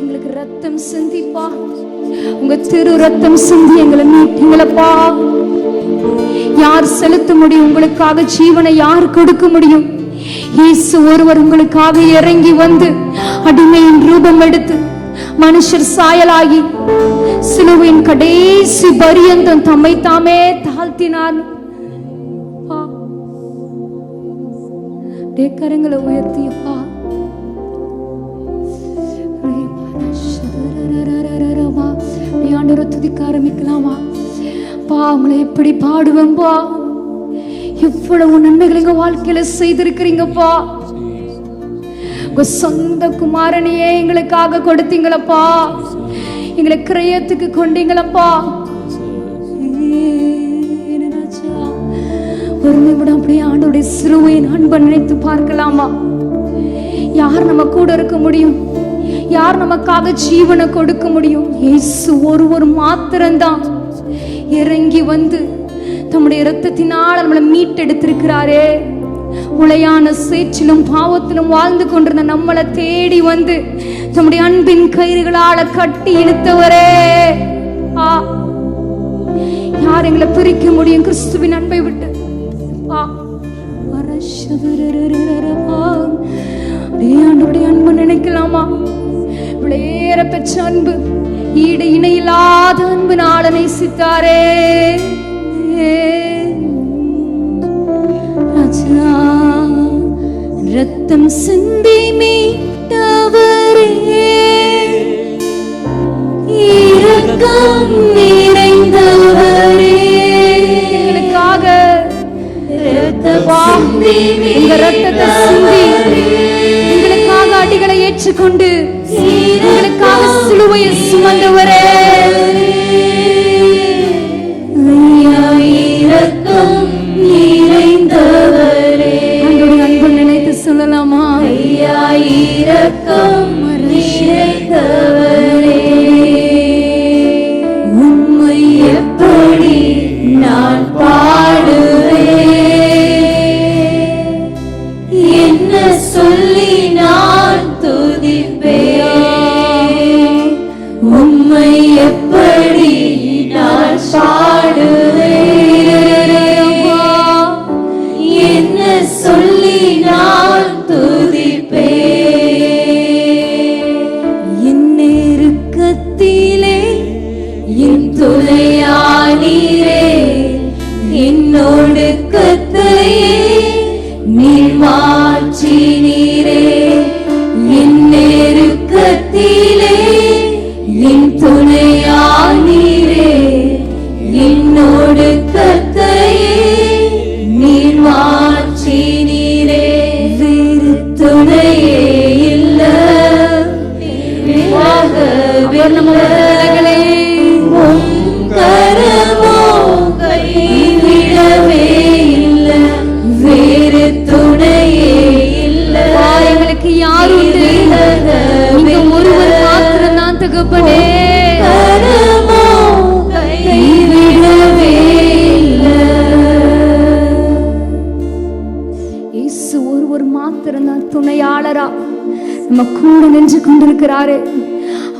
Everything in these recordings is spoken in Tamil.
எங்களுக்கு ரத்தம் சிந்திப்பா. உங்க திரு ரத்தம் சிந்தி எங்களை மீட்டீங்களப்பா யார் செலுத்த முடியும்? உங்களுக்காக ஜீவனை யார் கொடுக்க முடியும்? இயேசு ஒருவர் உங்களுக்காக இறங்கி வந்து அடிமையின் ரூபம் எடுத்து மனுஷர் சாயலாகி சிலுவையின் கடைசி பரியந்தம் தம்மை தாமே தாழ்த்தினார். அப்படியே கரங்களை உயர்த்தியப்பா. ஆண்டவரை துதிக்க ஆரம்பிக்கலாமா பா? உங்களை எப்படி பாடுவேன்பா எவ்வளவு நன்மைகள் எங்க வாழ்க்கையில செய்திருக்கிறீங்கப்பா? உங்க சொந்த குமாரனையே எங்களுக்காக கொடுத்தீங்களப்பா. எங்களை கிரயத்துக்கு கொண்டீங்களப்பா. ஒரு நிமிடம் அப்படியே ஆண்டோடைய சிலுவையின் அன்பை நினைத்து பார்க்கலாமா? யார் நம்ம கூட இருக்க முடியும்? யார் நமக்காக ஜீவனை கொடுக்க முடியும்? இயேசு ஒருவர் மாத்திரம்தான். இறங்கி வந்து தம்முடைய இரத்தத்தினால் நம்மளை மீட்டெடுத்திருக்கிறாரே. உளையான சேற்றிலும் பாவத்திலும் வாழ்ந்து கொண்டிருந்த நம்மளை தேடி வந்து தம்முடைய அன்பின் கயிறுகளால கட்டி இழுத்தவரே. ஆ. யார் எங்களை பிரிக்க முடியும்? கிறிஸ்துவின் அன்பை விட்டு. ஆ. அன்பு நினைக்கலாமா? விளையேற பெற்ற அன்பு ஈடு இணையில்லாத அன்பு நாள நேசித்தாரே. ராஜா ரத்தம் சிந்தி மீட்டவரே. இரக்கம் நிறைந்தவரே எங்களுக்காக ரத்தம் சிந்தி உங்க ரத்தத்தை சிந்தி எங்களுக்காக அடிகளை ஏற்றுக்கொண்டு எங்களுக்காக சிலுவையை சுமந்தவரே. எப்படி நான் பாடுவேன் என்ன சொல்லி நான் துதிப்பேன்? என் நெருக்கத்திலே என் துணையானீரே என்னோடு கத்தையே நீர் மாற்றினீரே.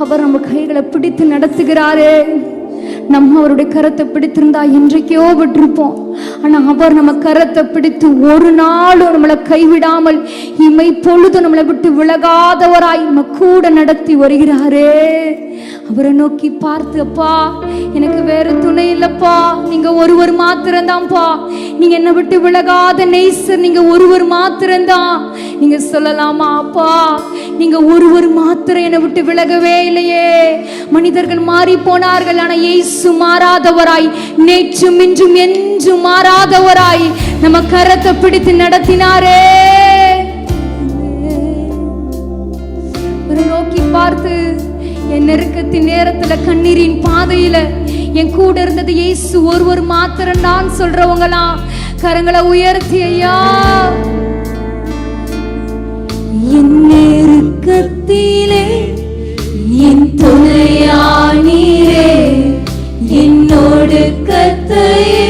அவர் நம்ம கைகளை பிடித்து நடத்துகிறாரே. நம்ம அவருடைய கரத்தை பிடித்திருந்தா என்றைக்கோ விட்டிருப்போம். ஆனா அவர் நம்ம கரத்தை பிடித்து ஒரு நாளும் நம்மளை கைவிடாமல் இமை பொழுது நம்மளை விட்டு விலகாதவராய் நம்ம கூட நடத்தி வருகிறாரே. அவரை நோக்கி பார்த்து அப்பா எனக்கு வேற துணை இல்லப்பா. நீங்க ஒருவர் மாத்திரம்தான்ப்பா நீங்க என்னை விட்டு விலகாத நெய்சர் நீங்க ஒருவர் மாத்திரம்தான் நீங்க சொல்லலாமா அப்பா நீங்க ஒருவர் மாத்திரம் என்னை விட்டு விலகவே இல்லையே. மனிதர்கள் மாறி போனார்கள் ஆனா இயேசு மாறாதவராய் நேற்றும் இன்றும் என்றும் மாறாதவராய் நம்ம கரத்தை பிடித்து நடத்தினாரே. ஒரு நோக்கி பார்த்து என் நெருக்கத்தின் நேரத்துல கண்ணீரின் பாதையில என் கூட இருந்தது இயேசு. ஒருவர் மாத்திரம் தான் சொல்றவங்களாம் கரங்களை உயர்த்தி ஐயா. என் நெருக்கத்திலே என் துணையானீரே என்னோடு கத்தையே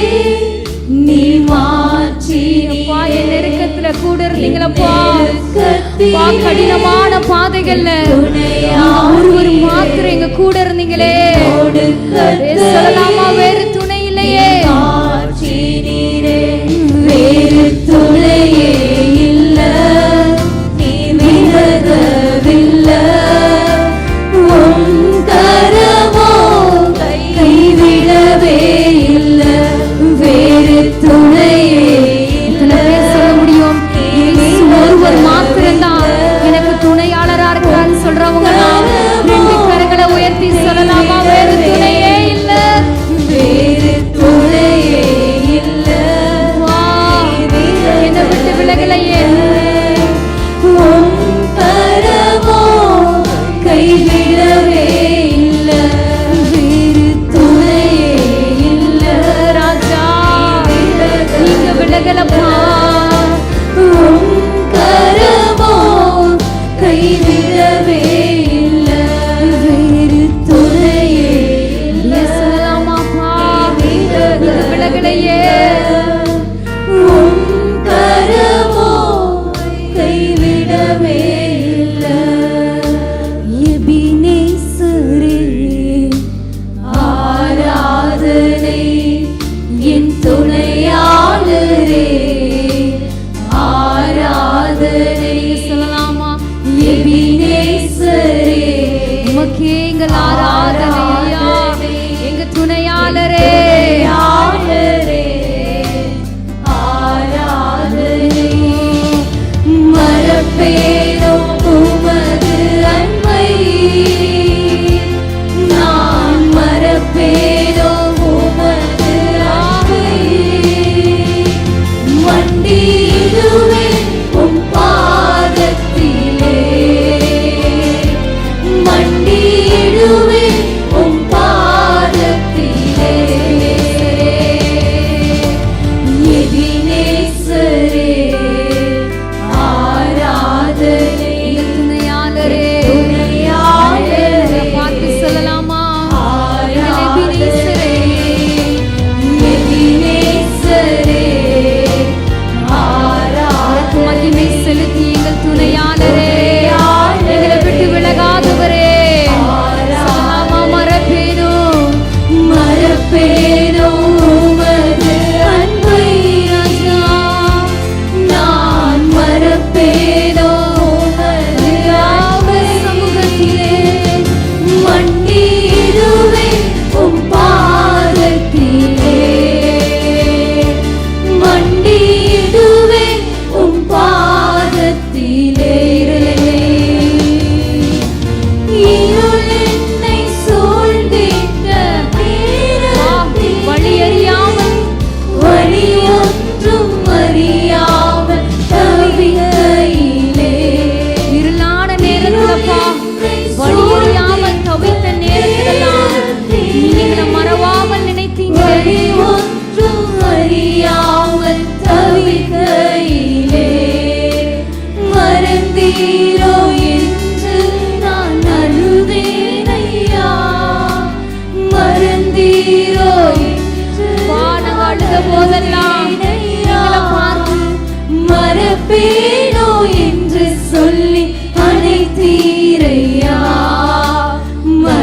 நீ மாற்றி என் நெருக்கத்துல கூட இருந்தீங்களப்பா? கடினமான பாதைகள்ல ஒருவர் Abençoe.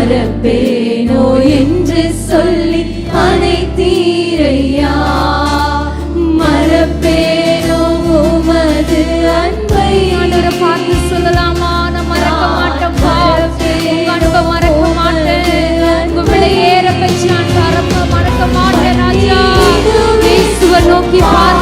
பரப்பேனோ என்று சொல்லி அனைத்தீரையா மறப்பேனோ உமது அன்பை பார்த்து சொல்லலாமா? நான் மறக்க மாட்டேன் அன்பை மறக்க மாட்டேன். உங்க விலையேற பெற்று நான் மறக்க மாட்டேன் ராஜா. நோக்கி பாரு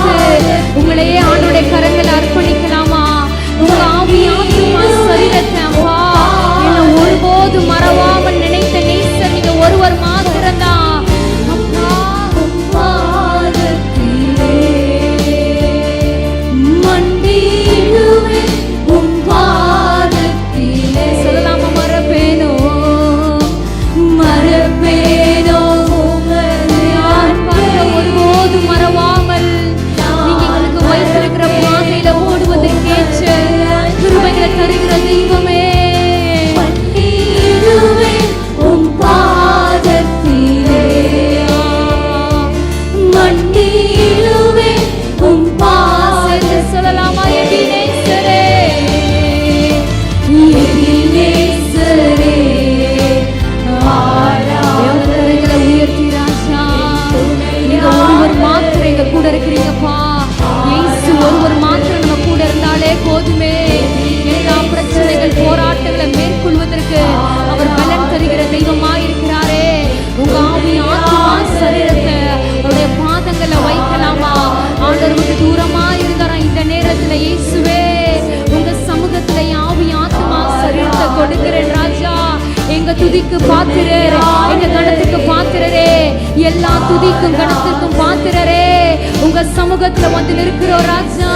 துதிக்கு பாத்திரரே. எங்க கணத்துக்கு பாத்திரரே. எல்லா துதிக்கும் கணத்துக்கும் பாத்திரரே. உங்க சமூகத்துல வந்து நிற்கிறோம் ராஜா.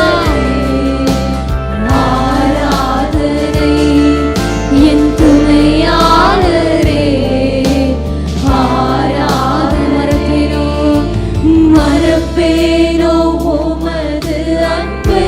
ஆராதனை என் துணையாளரே. மறப்பேனோ மறப்பேனோ உமது அன்பை.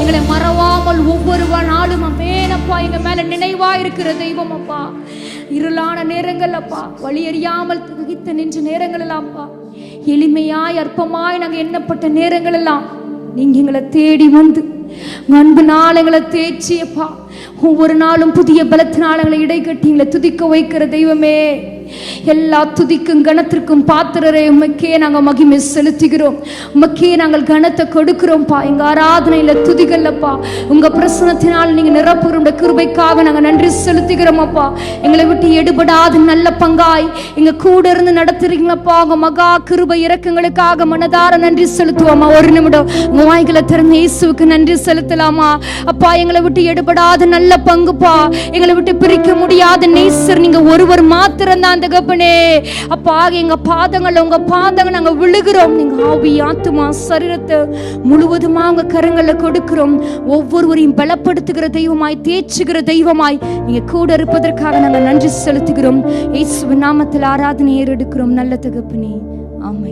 எங்களை மறவாமல் ஒவ்வொரு நாளும் அப்பேனப்பா எங்க மேல நினைவா இருக்கிற தெய்வம் அப்பா. இருளான நேரங்கள் அப்பா. வழி அறியாமல் தகித்த நின்ற நேரங்கள் எல்லாம் அப்பா. எளிமையாய் அற்பமாய் நாங்க எண்ணப்பட்ட நேரங்கள் எல்லாம். நீங்க எங்களை தேடி வந்து அன்பு நாளங்களை தேய்ச்சியப்பா ஒவ்வொரு நாளும் புதிய பலத்தினாலங்களை இடைக்கட்டி எங்களை துதிக்க வைக்கிற தெய்வமே. எல்லா துதிக்கும் கணத்திற்கும் பாத்திரரை உமக்கே நாங்கள் மகிமை செலுத்துகிறோம். உமக்கே நாங்கள் கணத்தை கொடுக்கிறோம்ப்பா எங்க ஆராதனையில துதிகள்லப்பா உங்க பிரசனத்தினால் நீங்கள் நிரப்புற கிருபைக்காக நாங்கள் நன்றி செலுத்துகிறோமப்பா எங்களை விட்டு எடுபடாது நல்ல பங்காய். எங்க கூட இருந்து நடத்துறீங்களப்பா உங்க மகா கிருபை இறக்கங்களுக்காக மனதார நன்றி செலுத்துவோமா. ஒரு நிமிடம் உங்கள் வாய்களை திறந்து இயேசுவுக்கு நன்றி செலுத்தலாமா? அப்பா எங்களை விட்டு எடுபடாத நல்ல பங்குப்பா எங்களை விட்டு பிரிக்க முடியாத நேசர் நீங்கள் ஒருவர் மாத்திரம்தான் தான் தகப்பனே அப்பா எங்க பாதங்கள் உங்க பாதங்கள் நாங்க விழுகிறோம். நீங்க ஆவி ஆத்துமா சரீரத்தை முழுவதுமா உங்க கரங்களை கொடுக்கிறோம். ஒவ்வொருவரையும் பலப்படுத்துகிற தெய்வமாய் தேய்ச்சுகிற தெய்வமாய் நீங்க கூட இருப்பதற்காக நாங்க நன்றி செலுத்துகிறோம். இயேசு நாமத்தில் ஆராதனை ஏறெடுக்கிறோம். நல்ல தகப்பனே. ஆமை